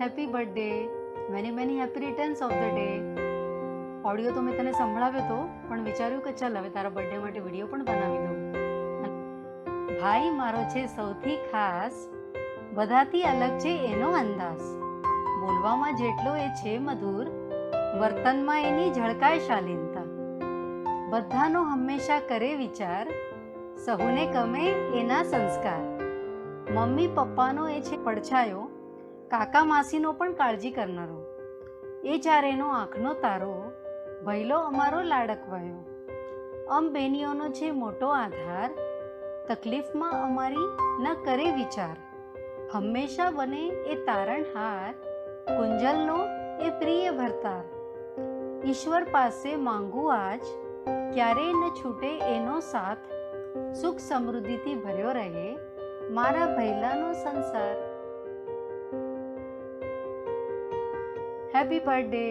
Happy birthday many many happy returns of the day audio તો મેં તને સંભળાવ્યો તો, પણ વિચાર્યું કે ચાલ હવે તારા બર્થડે માટે વીડિયો પણ બનાવી દઉં. ભાઈ, મારો છે સૌથી ખાસ, બધાથી અલગ છે એનો અંદાજ. બોલવામાં જેટલો એ છે મધુર, વર્તનમાં એની ઝળકાય શાલીનતા બધાનો હંમેશા કરે વિચાર, સહુને ગમે એના સંસ્કાર. મમ્મી પપ્પાનો એ છે પડછાયો કાકા માસીનો પણ કાળજી કરનારો. એ ચારેનો આંખનો તારો ભૈલો અમારો લાડકવાયો અમ બેનીઓનો છે મોટો આધાર, તકલીફમાં અમારી ન કરે વિચાર. હંમેશા બને એ તારણહાર કુંજલનો એ પ્રિય ભરતાર. ઈશ્વર પાસે માંગુ આજ, ક્યારેય ન છૂટે એનો સાથ. સુખ સમૃદ્ધિથી ભર્યો રહે, મારા ભૈલાનો સંસાર. Happy birthday